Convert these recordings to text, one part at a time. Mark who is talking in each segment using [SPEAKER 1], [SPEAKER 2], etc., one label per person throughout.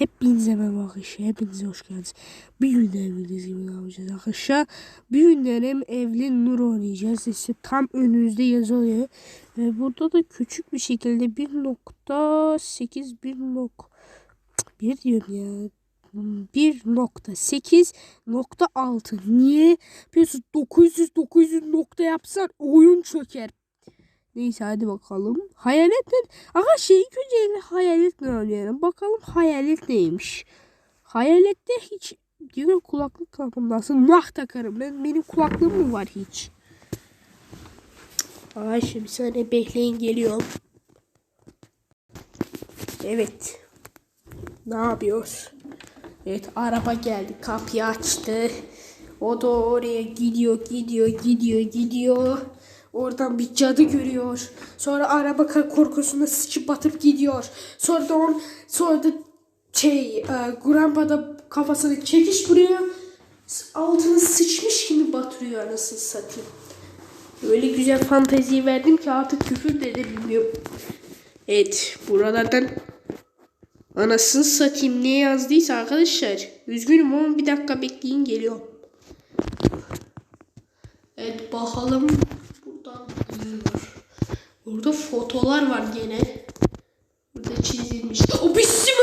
[SPEAKER 1] Hepinize merhaba arkadaşlar. Hepinize hoş geldiniz. Bir günde evliyiz gibi ne yapacağız arkadaşlar. Bir günlerim evli nur oynayacağız. İşte tam önünüzde yazılıyor. Ve burada da küçük bir şekilde 1.8 1. nok- bir diyorum ya. 1.8.6 Niye? Biliyorsun 900 900 nokta yapsan oyun çöker. Neyse hadi bakalım. Hayalet ne? Aga şey ilk önce hayalet ne oynayalım. Bakalım hayalet neymiş. Hayalette hiç diyor kulaklık kapımdasın. Nah takarım. Ben, benim kulaklığım mı var hiç? Ay şimdi saniye bekleyin geliyorum. Evet. Ne yapıyoruz? Evet araba geldi. Kapıyı açtı. O da oraya gidiyor, gidiyor, gidiyor, gidiyor. Oradan bir cadı görüyor. Sonra araba korkusunda sıçıp batıp gidiyor. Sonra da on, sonra da şey, e, Grandpa da kafasını çekiş vuruyor. Altını sıçmış gibi batırıyor anasını satayım. Öyle güzel fanteziyi verdim ki artık küfür de edebilmiyorum. Evet buralardan Anasını satayım ne yazdıysa arkadaşlar. Üzgünüm ama bir dakika bekleyin geliyor. Evet bakalım. Gidiyor. Burada fotolar var gene. Burada çizilmiş. O bismillah.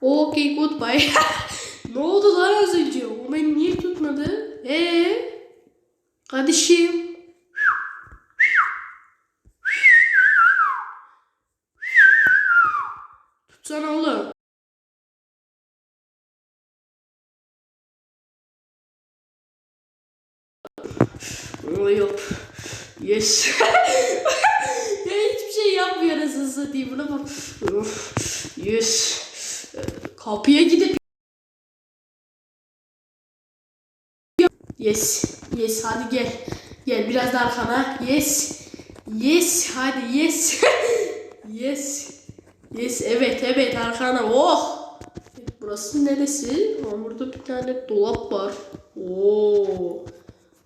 [SPEAKER 1] Okay goodbye. ne oldu lan az önce? O beni niye tutmadı? Eee? Kardeşim. Tutsana oğlum. Oh, yok. Yes. ya hiçbir şey yapmıyor anasını satayım. Buna bak. Yes. Kapıya gidip Yes. Yes hadi gel. Gel biraz daha arkana. Yes. Yes hadi yes. yes. Yes evet evet arkana. Oh. Burası neresi? Aa, burada bir tane dolap var. Oo.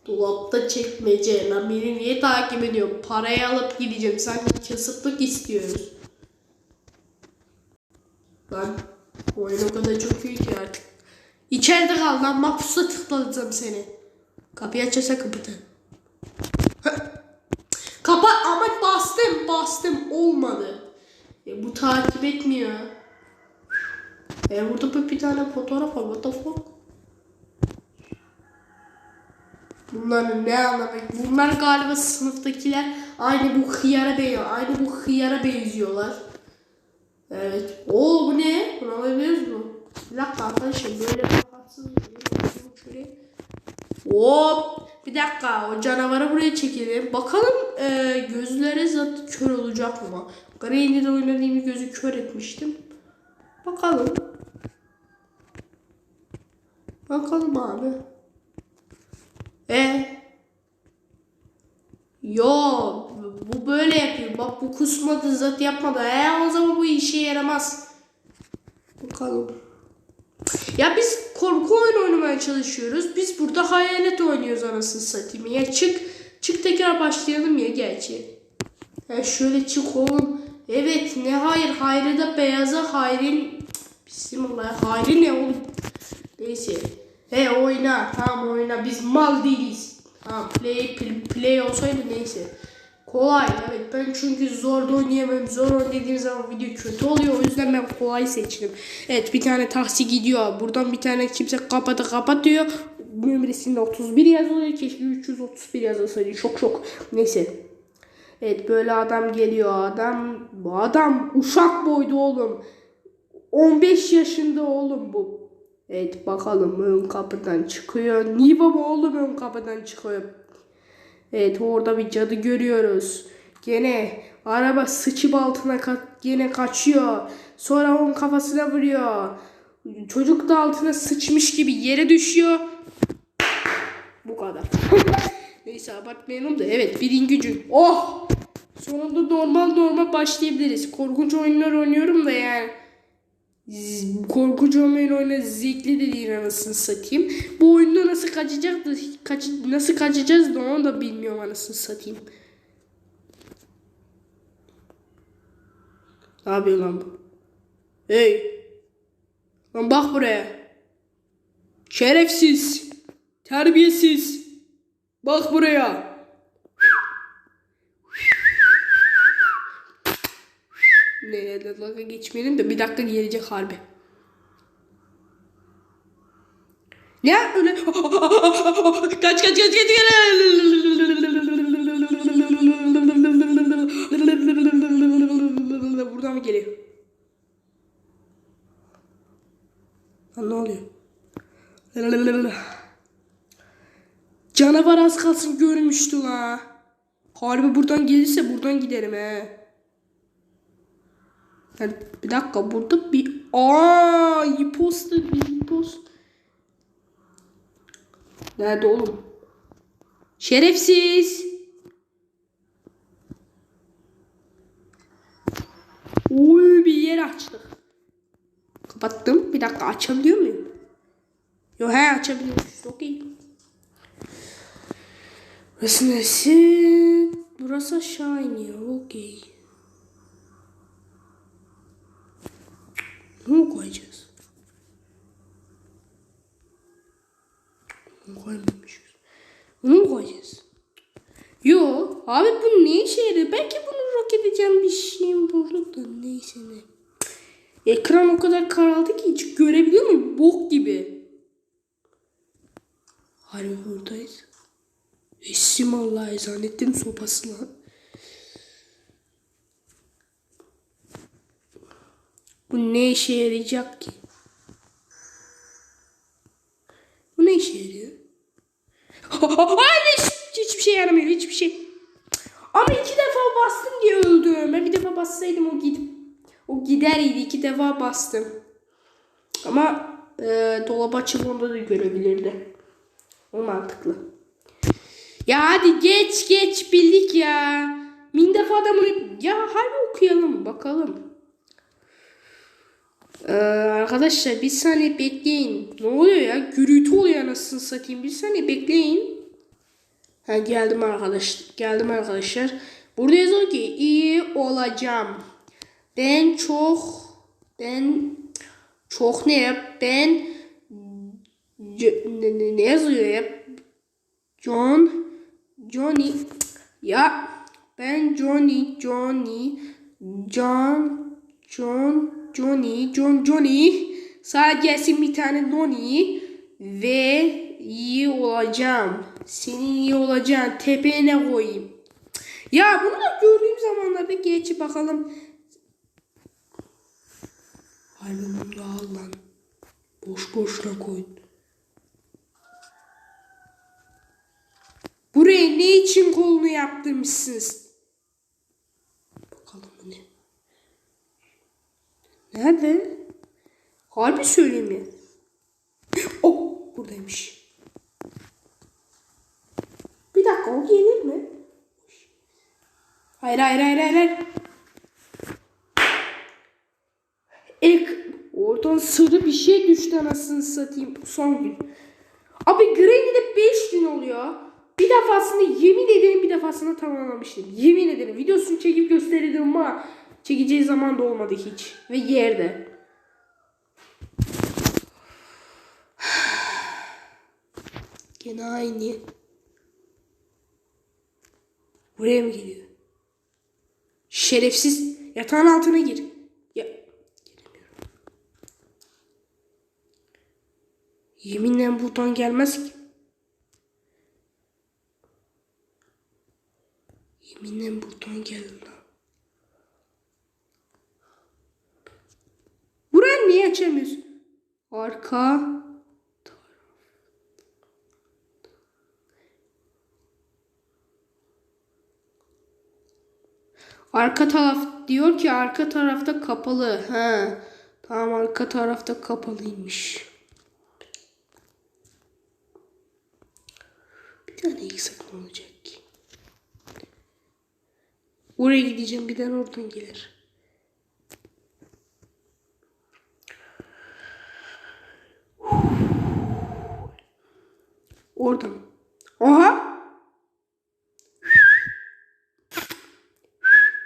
[SPEAKER 1] Dolapta çekmece. Lan beni niye takip ediyor? Parayı alıp gideceğim. Sanki kasıtlık istiyoruz. Lan oyun o kadar çok iyi ki artık. İçeride kal lan mahpusta tıklayacağım seni. Kapıyı açarsa kapatın. Kapat ama bastım bastım olmadı. E, bu takip etmiyor. E, burada bir tane fotoğraf var. What the fuck? Bunların ne anlamı? Bunlar galiba sınıftakiler aynı bu hıyara benziyor. Aynı bu hıyara benziyorlar. Evet. Oo bu ne? Bunu alabiliyoruz mu? Bir dakika arkadaşlar böyle rahatsız Şöyle. Hop. Bir dakika o canavarı buraya çekelim. Bakalım e, gözleri zaten kör olacak mı? Granny'de oynadığım gözü kör etmiştim. Bakalım. Bakalım abi. E Yo bu böyle yapıyor. Bak bu kusmadı zat yapmadı. E o zaman bu işe yaramaz. Bakalım. Ya biz korku oyunu oynamaya çalışıyoruz. Biz burada hayalet oynuyoruz anasını satayım. Ya çık. Çık tekrar başlayalım ya gerçi. Ya şöyle çık oğlum. Evet ne hayır. Hayrı da beyaza hayrin. Bismillah. Hayrı ne oğlum? Neyse. He oyna. Tamam oyna. Biz mal değiliz. Tamam play, play, play olsaydı neyse. Kolay evet ben çünkü zor da oynayamam. Zor oynadığım zaman video kötü oluyor. O yüzden ben kolay seçtim. Evet bir tane taksi gidiyor. Buradan bir tane kimse kapatı kapatıyor. Numarasında 31 yazılıyor. Keşke 331 yazılsaydı. Çok çok. Neyse. Evet böyle adam geliyor. Adam bu adam uşak boydu oğlum. 15 yaşında oğlum bu. Evet bakalım ön kapıdan çıkıyor. Niye baba oğlum ön kapıdan çıkıyor? Evet orada bir cadı görüyoruz. Gene araba sıçıp altına ka- gene kaçıyor. Sonra onun kafasına vuruyor. Çocuk da altına sıçmış gibi yere düşüyor. Bu kadar. Neyse abartmayalım da evet birin gücü. Oh! Sonunda normal normal başlayabiliriz. Korkunç oyunlar oynuyorum da yani. Korkucu olmayan oyuna zevkli de değil anasını satayım. Bu oyunda nasıl kaçacak da kaç, nasıl kaçacağız da onu da bilmiyorum anasını satayım. Ne yapıyor lan bu? Hey! Lan bak buraya. Şerefsiz. Terbiyesiz. Bak buraya. Ne dalga geçmeyelim de bir dakika gelecek harbi. Ne öyle? kaç kaç kaç kaç kaç. Buradan mı geliyor? Lan ne oluyor? Canavar az kalsın görmüştü la. Harbi buradan gelirse buradan giderim he. Yani bir dakika burada bir aa imposter imposter. Nerede oğlum? Şerefsiz. Oy bir yer açtık. Kapattım. Bir dakika açabiliyor muyum? Yo he açabiliyormuşuz. Okey. Burası neresi? Burası aşağı iniyor. Okey. Mi koyacağız? Bunu koymamışız. Bunu koyacağız? Yo abi bu ne işe yarıyor? Belki bunu roket edeceğim bir şeyim bulur da neyse ne. Ekran o kadar karaldı ki hiç görebiliyor muyum? Bok gibi. Harbi buradayız. Esim Allah eczanettin sopası lan. Bu ne işe yarayacak ki? Bu ne işe yarıyor? Hayır hiç, hiçbir şey yaramıyor hiçbir şey. Ama iki defa bastım diye öldüm. Ben bir defa bassaydım o gidip o gideriydi. iki defa bastım. Ama e, dolap açıp onda da görebilirdi. O mantıklı. Ya hadi geç geç bildik ya. Min defa da bunu... Ya hadi okuyalım bakalım. Ee, arkadaşlar bir saniye bekleyin. Ne oluyor ya? Gürültü oluyor anasını satayım. Bir saniye bekleyin. Ha geldim arkadaş. Geldim arkadaşlar. Burada yazıyor ki iyi olacağım. Ben çok ben çok ne yap? Ben ne, ne yazıyor ya? John Johnny ya ben Johnny Johnny John John Johnny John Johnny sadece gelsin bir tane Donny ve iyi olacağım. Senin iyi olacağın tepene koyayım. Ya bunu da gördüğüm zamanlarda geç bakalım. Halbuki ya lan. Boş boşuna koydum. Buraya ne için kolunu yaptırmışsınız? Bakalım bu ne? Nerede? Harbi söyleyeyim mi? Oh buradaymış. Bir dakika o gelir mi? Hayır hayır hayır hayır. hayır. Ek oradan sarı bir şey düştü anasını satayım son gün. Abi Granny'de 5 gün oluyor. Bir defasında yemin ederim bir defasında tamamlamıştım. Yemin ederim videosunu çekip gösterirdim ama çekeceği zaman da olmadı hiç. Ve yerde. Gene aynı. Buraya mı geliyor? Şerefsiz yatağın altına gir. Ya. Yeminle buradan gelmez ki. Yeminle buradan gelir lan. Burayı niye açamıyorsun? Arka Arka taraf diyor ki arka tarafta kapalı. Ha. Tamam arka tarafta kapalıymış. Bir tane eksik olacak ki? Oraya gideceğim bir tane oradan gelir. Orada mı? Aha.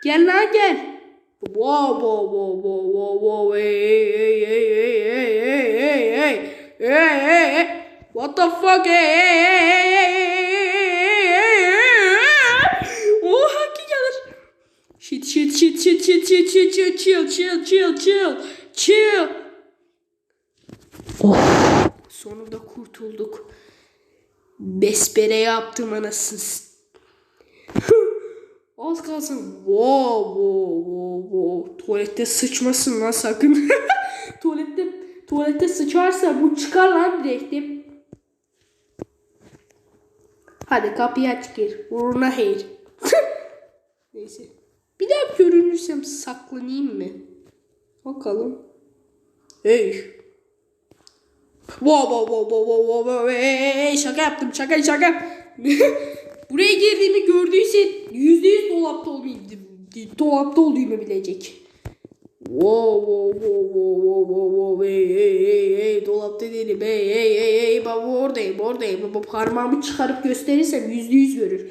[SPEAKER 1] Gel lan gel. Wow wow wow wow wow wow hey hey hey hey hey hey hey hey hey hey What the fuck hey hey hey hey Oha. Shit shit shit shit shit shit shit shit chill chill chill chill chill. Oh sonunda kurtulduk. Bespere yaptım anasını. Az kalsın. Wow, wow, wow, wow. Tuvalette sıçmasın lan sakın. tuvalette tuvalette sıçarsa bu çıkar lan direktif. Hadi kapıyı aç gir. Uğruna hayır. Neyse. Bir daha görünürsem saklanayım mı? Bakalım. Hey. Wow wow wow wow wow wow wow hey, şaka yaptım şaka şaka. Buraya girdiğimi gördüyse yüzde yüz dolapta olduğumu dolapta olduğumu bilecek. Wow wow wow wow wow wow wow hey hey hey hey dolapta değilim hey hey hey hey baba oradayım oradayım baba parmağımı çıkarıp gösterirsem yüzde yüz görür.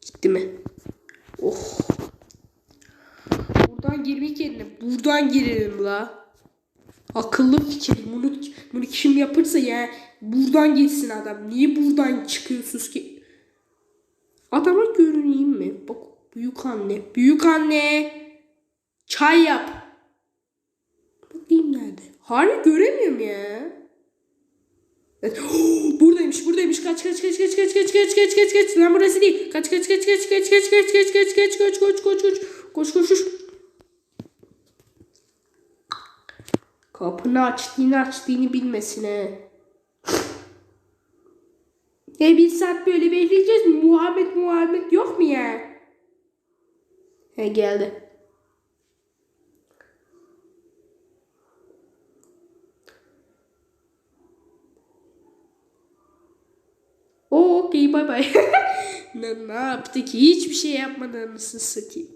[SPEAKER 1] Gitti mi? Oh. Buradan girmek yerine buradan girelim la. Akıllı fikir. Bunu, bunu kim yapırsa ya buradan geçsin adam. Niye buradan çıkıyorsunuz ki? Adama görüneyim mi? Bak büyük anne. Büyük anne. Çay yap. Bakayım nerede? Harbi göremiyorum ya. Buradaymış buradaymış kaç kaç kaç kaç kaç kaç kaç kaç kaç kaç lan burası değil kaç kaç kaç kaç kaç kaç kaç kaç kaç kaç kaç koş koş koş koş koş koş kapını açtığını açtığını bilmesin he e bir saat böyle bekleyeceğiz mi Muhammed Muhammed yok mu ya he geldi O okey bay bay. ne, ne yaptı ki? Hiçbir şey yapmadan anasını satayım.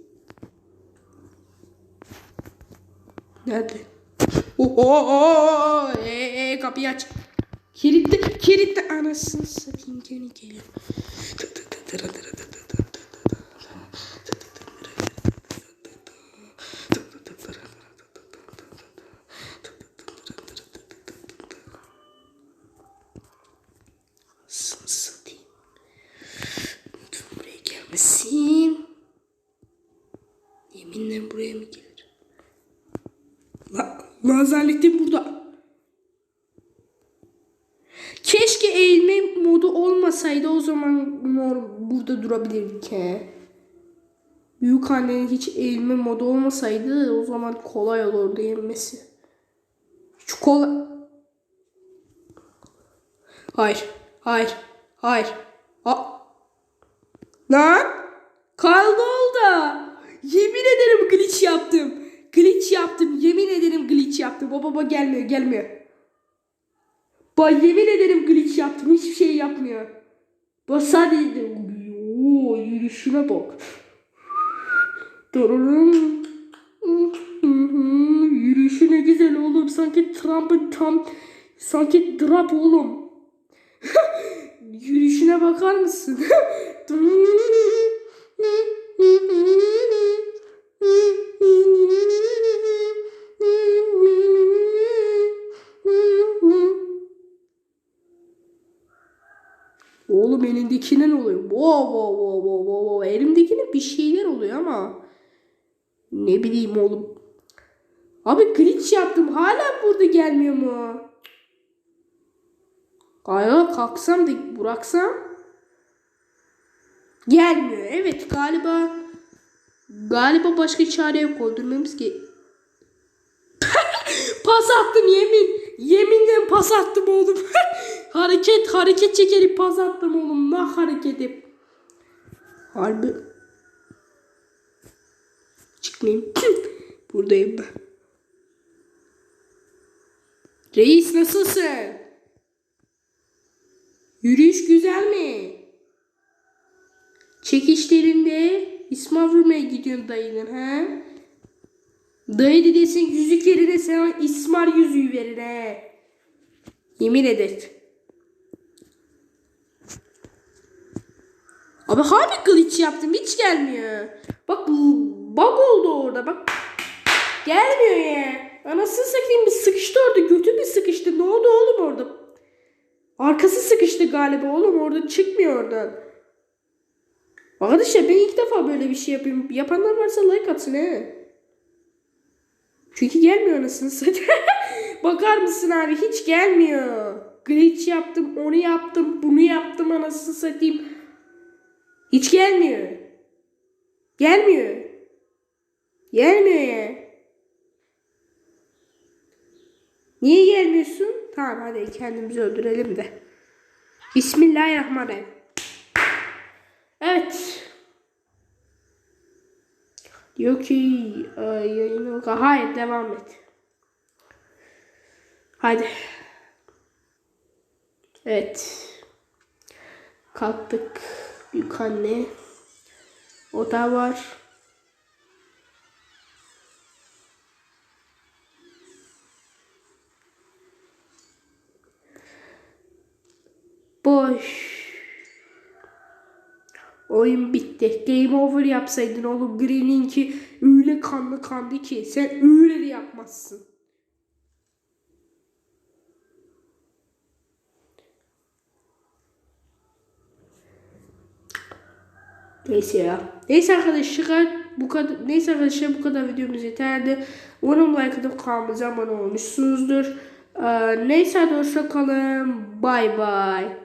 [SPEAKER 1] Nerede? Oho. Ee, ee, kapıyı aç. Kilitli. Kilitli. Anasını satayım. Gönü geliyor. Dı dı dı dı dı dı dı. He. Büyük annenin hiç eğilme modu olmasaydı o zaman kolay olurdu yenmesi. Hiç kolay... Hayır. Hayır. Hayır. A Lan. Kaldı oldu. Yemin ederim glitch yaptım. Glitch yaptım. Yemin ederim glitch yaptım. Baba baba gelmiyor gelmiyor. Ba yemin ederim glitch yaptım. Hiçbir şey yapmıyor. Ba sadece Oo, yürüyüşüne bak. Yürüyüşü ne güzel oğlum. Sanki Trump'ın tam sanki Trump oğlum. Yürüyüşüne bakar mısın? oluyor? Wow wow wow wow wow wow. Elimdekine bir şeyler oluyor ama ne bileyim oğlum. Abi glitch yaptım. Hala burada gelmiyor mu? Ayağa kalksam da bıraksam gelmiyor. Evet galiba galiba başka çare yok öldürmemiz ki. pas attım yemin. Yeminle pas attım oğlum. hareket hareket çekerek pas attım oğlum. Ne hareketi. Harbi. Çıkmayayım. Buradayım ben. Reis nasılsın? Yürüyüş güzel mi? Çekişlerinde İsmail vurmaya gidiyorsun dayının ha? Dayı dedesin yüzük yerine sana İsmail yüzüğü verir he. Yemin eder. Abi harbi glitch yaptım hiç gelmiyor. Bak bug oldu orada bak. Gelmiyor ya. Anasını satayım bir sıkıştı orada. Götü bir sıkıştı. Ne oldu oğlum orada? Arkası sıkıştı galiba oğlum orada çıkmıyor oradan. Arkadaşlar ben ilk defa böyle bir şey yapayım. Yapanlar varsa like atsın he. Çünkü gelmiyor anasını satayım. Bakar mısın abi hiç gelmiyor. Glitch yaptım, onu yaptım, bunu yaptım anasını satayım. Hiç gelmiyor. Gelmiyor. Gelmiyor ya. Niye gelmiyorsun? Tamam hadi kendimizi öldürelim de. Bismillahirrahmanirrahim. Evet. Diyor ki e, yayını... Hayır devam et. Hadi. Evet. Kalktık. Büyük anne. O da var. Boş. Oyun bitti. Game over yapsaydın oğlum. Green'inki öyle kanlı kandı ki. Sen öyle de yapmazsın. Neyse ya. Neyse arkadaşlar bu kadar neyse arkadaşlar bu kadar videomuz yeterli. Umarım like atıp kanalımıza abone olmuşsunuzdur. Ee, neyse hoşça kalın. Bay bay.